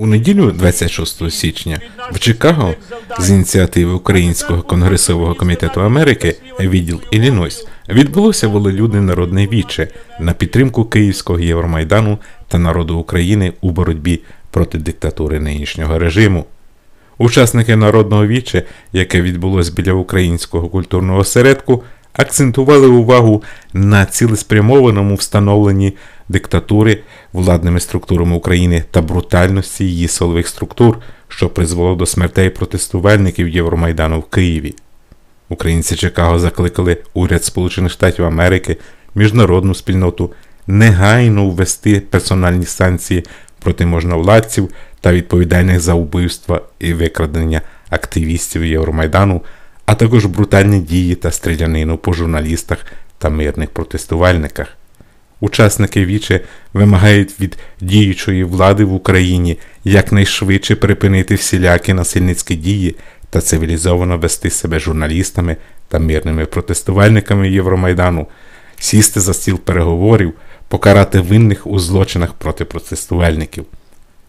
У неділю, 26 січня, в Чикаго з ініціативи Українського конгресового комітету Америки відділ Іллінойс відбулося волелюдне народне віче на підтримку Київського Євромайдану та народу України у боротьбі проти диктатури нинішнього режиму. Учасники народного віче, яке відбулось біля українського культурного осередку, акцентували увагу на цілеспрямованому встановленні диктатури владними структурами України та брутальності її силових структур, що призвело до смертей протестувальників Євромайдану в Києві. Українці Чикаго закликали уряд Сполучених Штатів Америки, міжнародну спільноту негайно ввести персональні санкції проти можновладців та відповідальних за вбивства і викрадення активістів Євромайдану, а також брутальні дії та стрілянину по журналістах та мирних протестувальниках. Учасники віче вимагають від діючої влади в Україні якнайшвидше припинити всілякі насильницькі дії та цивілізовано вести себе журналістами та мирними протестувальниками Євромайдану, сісти за стіл переговорів, покарати винних у злочинах проти протестувальників.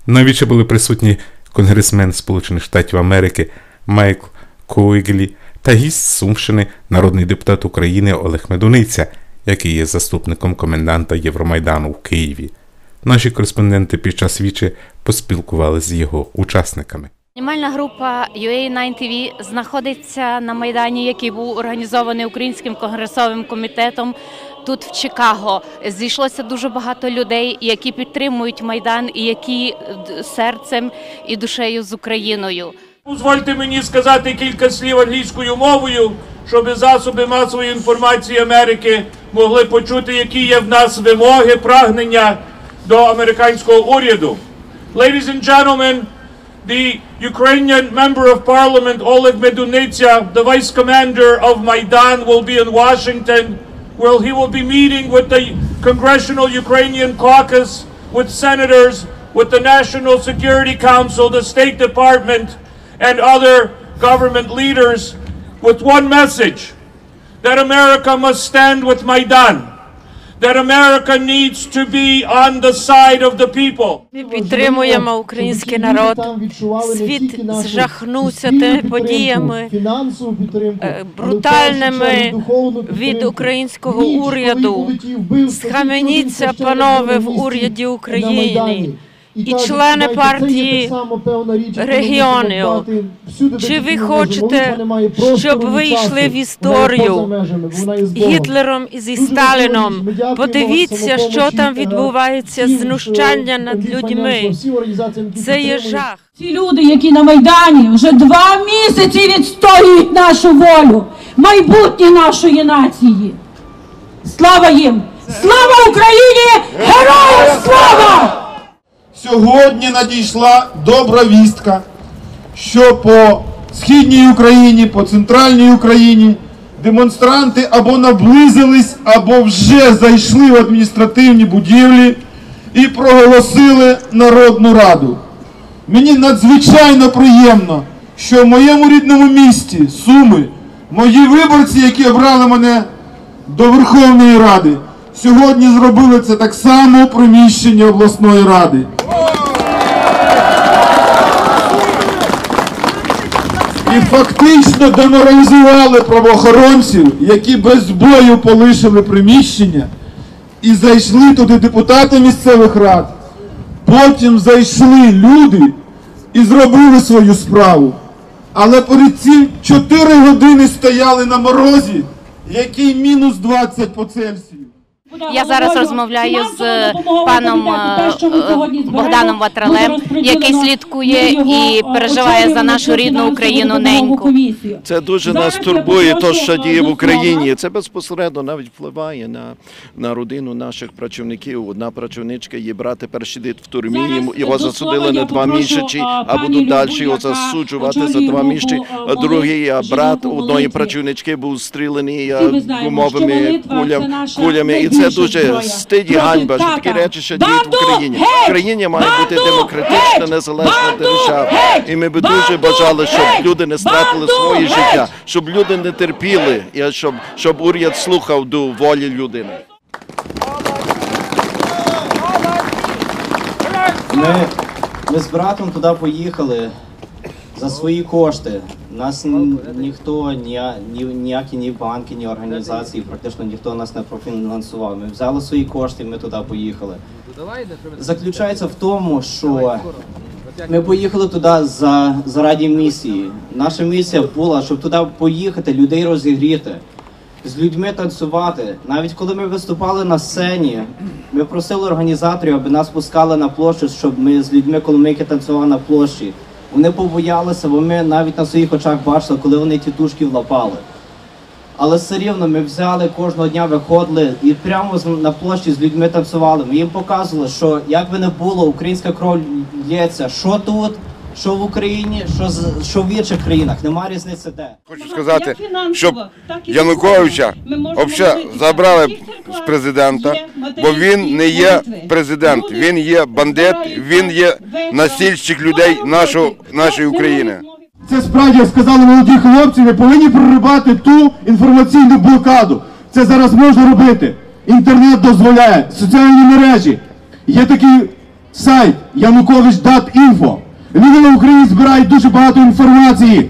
Навіче були присутні конгресмен Сполучених Штатів Америки Майкл Коіглі та гість Сумщини, народний депутат України Олег Медуниця, який є заступником коменданта Євромайдану в Києві. Наші кореспонденти під час вічі поспілкувалися з його учасниками. Знімальна група UA9 TV знаходиться на майдані, який був організований Українським конгресовим комітетом тут в Чикаго. Зійшлося дуже багато людей, які підтримують майдан і які серцем і душею з Україною. Дозвольте мені сказати кілька слів англійською мовою, щоб засоби масової інформації Америки могли почути, які є в нас вимоги, прагнення до американського уряду. Ladies and gentlemen, the Ukrainian member of parliament Oleg Medunitsa, the vice commander of Maidan, will be in Washington, where he will be meeting with the Congressional Ukrainian Caucus, with senators, with the National Security Council, the State Department, and other government leaders with one message that America must stand with Maidan, that America needs to be on the side of the people. Ми підтримуємо український народ. Світ зжахнувся тими подіями е, брутальними від українського уряду. Схаменіться, панове, в уряді України і члени партії регіонів. Чи ви хочете, щоб ви йшли в історію з Гітлером і зі Сталіном? Подивіться, що там відбувається, знущання над людьми. Це є жах. Ці люди, які на Майдані вже два місяці відстоюють нашу волю, майбутнє нашої нації. Слава їм! Слава Україні! Героям слава! Сьогодні надійшла добра вістка, що по східній Україні, по центральній Україні демонстранти або наблизились, або вже зайшли в адміністративні будівлі і проголосили Народну Раду. Мені надзвичайно приємно, що в моєму рідному місті Суми мої виборці, які обрали мене до Верховної Ради, сьогодні зробили це так само у приміщенні обласної ради. І фактично деморалізували правоохоронців, які без бою полишили приміщення і зайшли туди депутати місцевих рад. Потім зайшли люди і зробили свою справу. Але перед цим 4 години стояли на морозі, який мінус 20 по Цельсію. Я зараз розмовляю з паном е, е, Богданом Ватралем, який слідкує і переживає за нашу рідну Україну неньку. Це дуже нас турбує, то що діє в Україні. Це безпосередньо навіть впливає на, на родину наших працівників. Одна працівничка, її брат тепер сидить в турмі. Його засудили на два місяці, а будуть далі його засуджувати за два місяці. А другий а брат одної працівнички був стрілений гумовими кулями. І це дуже стиді ганьба, що такі речі, що діють в Україні. В Україні має бути демократична, незалежна держава. І ми би дуже бажали, щоб люди не стратили своє життя, щоб люди не терпіли, і щоб, щоб уряд слухав до волі людини. Ми Ми з братом туди поїхали за свої кошти. Нас ніхто, ні, ні, ніякі ні банки, ні організації, практично ніхто нас не профінансував. Ми взяли свої кошти, ми туди поїхали. Заключається в тому, що ми поїхали туди за, заради місії. Наша місія була, щоб туди поїхати, людей розігріти, з людьми танцювати. Навіть коли ми виступали на сцені, ми просили організаторів, аби нас пускали на площу, щоб ми з людьми коломийки танцювали на площі. Вони побоялися, бо ми навіть на своїх очах бачили, коли вони тітушків лапали. Але все рівно ми взяли кожного дня, виходили і прямо на площі з людьми танцювали. Ми їм показували, що як би не було, українська кров лється, що тут, що в Україні, що, з- що в інших країнах. Нема різниці де. Хочу сказати, щоб Януковича взагалі забрали з президента, бо він не є президент, він є бандит, він є насильщик людей нашого, нашої України. Це справді, сказали молоді хлопці, ми повинні проривати ту інформаційну блокаду. Це зараз можна робити. Інтернет дозволяє, соціальні мережі. Є такий сайт Янукович.Інфо. Люди на Україні збирають дуже багато інформації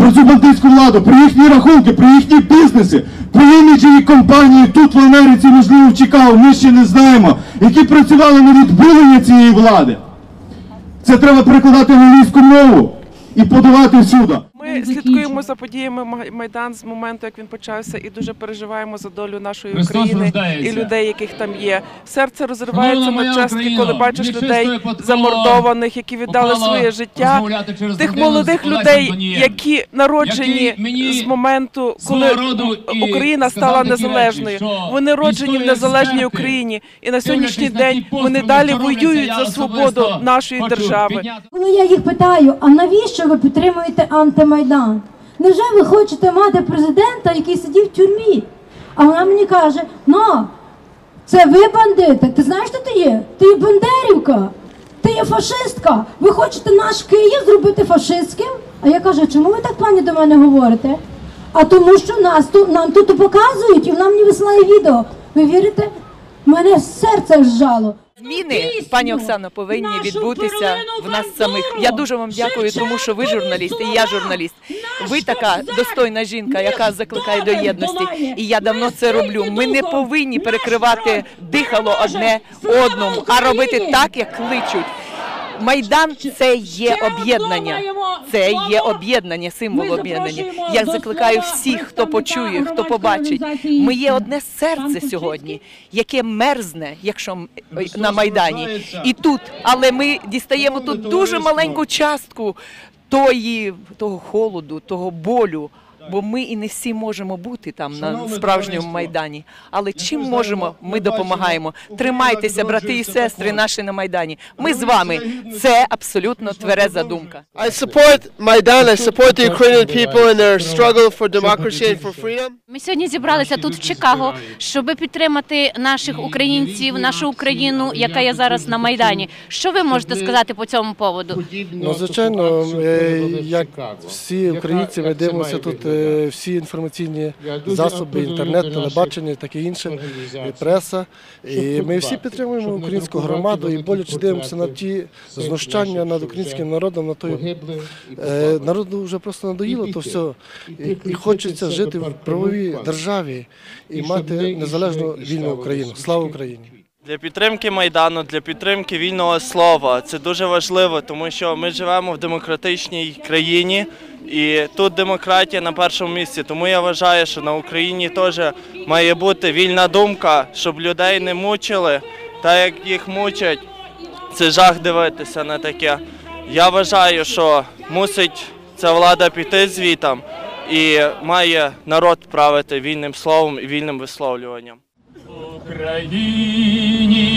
про цю бандитську владу, про їхні рахунки, про їхні бізнеси, про іміджеві компанії тут в Америці, можливо, в Чикаго, ми ще не знаємо, які працювали на відбілення цієї влади. Це треба перекладати на англійську мову і подавати всюди. Ми слідкуємо за подіями Майдан з моменту, як він почався, і дуже переживаємо за долю нашої України і людей, яких там є. Серце розривається на частки, коли бачиш людей замордованих, які віддали своє життя. Тих молодих людей, які народжені з моменту, коли Україна стала незалежною. Вони роджені в незалежній Україні, і на сьогоднішній день вони далі воюють за свободу нашої держави. Коли я їх питаю, а навіщо ви підтримуєте антимайдан? Невже ви хочете мати президента, який сидів в тюрмі? А вона мені каже: ну, це ви бандити. Ти знаєш, хто ти є? Ти є Бандерівка, ти є фашистка. Ви хочете наш Київ зробити фашистським? А я кажу, чому ви так пані до мене говорите? А тому, що нас тут нам тут показують, і вона мені висилає відео. Ви вірите? Мене серце зжало. Зміни, пані Оксано, повинні відбутися в нас самих. Я дуже вам дякую, тому що ви журналіст, і я журналіст. Ви така достойна жінка, яка закликає до єдності. І я давно це роблю. Ми не повинні перекривати дихало одне одному, а робити так, як кличуть. Майдан це є об'єднання. Це є об'єднання, символ об'єднання. Я закликаю всіх, хто почує, хто побачить. Ми є одне серце сьогодні, яке мерзне, якщо м- на майдані, і тут. Але ми дістаємо тут дуже маленьку частку тої, того холоду, того болю. Бо ми і не всі можемо бути там на справжньому майдані. Але чим можемо, ми допомагаємо. Тримайтеся, брати і сестри наші на майдані. Ми з вами. Це абсолютно твереза думка. I support Maidan. I support the Ukrainian people in their struggle for democracy and for freedom. Ми сьогодні зібралися тут в Чикаго, щоб підтримати наших українців, нашу Україну, яка є зараз на майдані. Що ви можете сказати по цьому поводу? Ну, звичайно, як всі українці, ми дивимося тут е, всі інформаційні засоби, інтернет, телебачення, таке інше, і преса. І ми всі підтримуємо українську громаду і боляче дивимося на ті знущання над українським народом, на той е, народу вже просто надоїло то все. І, і хочеться жити в правовій державі і мати незалежну вільну Україну. Слава Україні! Для підтримки майдану, для підтримки вільного слова. Це дуже важливо, тому що ми живемо в демократичній країні, і тут демократія на першому місці. Тому я вважаю, що на Україні теж має бути вільна думка, щоб людей не мучили, так як їх мучать. Це жах дивитися на таке. Я вважаю, що мусить ця влада піти звітом і має народ правити вільним словом і вільним висловлюванням. Україні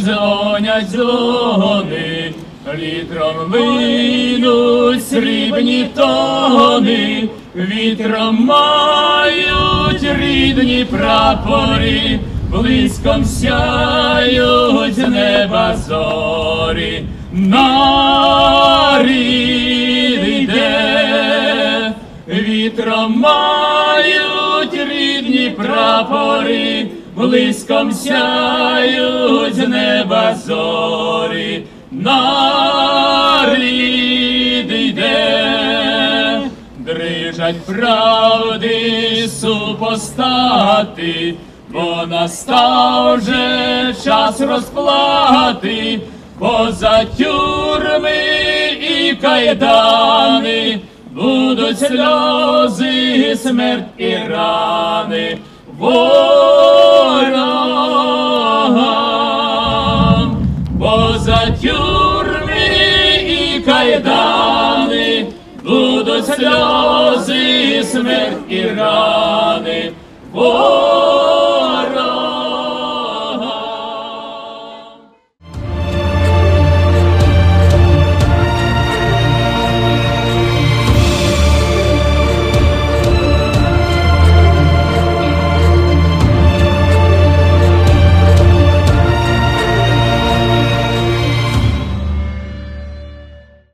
дзвонять дзвони, вітром винуть срібні тони, вітром мають рідні прапори, близьком сяють неба зорі, нарід йде, вітром мають рідні прапори, блиском сяють неба зорі. Нарід йде, дрижать правди супостати, бо настав же час розплати, поза тюрми і кайдани, будуть сльози, смерть і рани. Ворог будуть сльози, смерть і рани ворогам.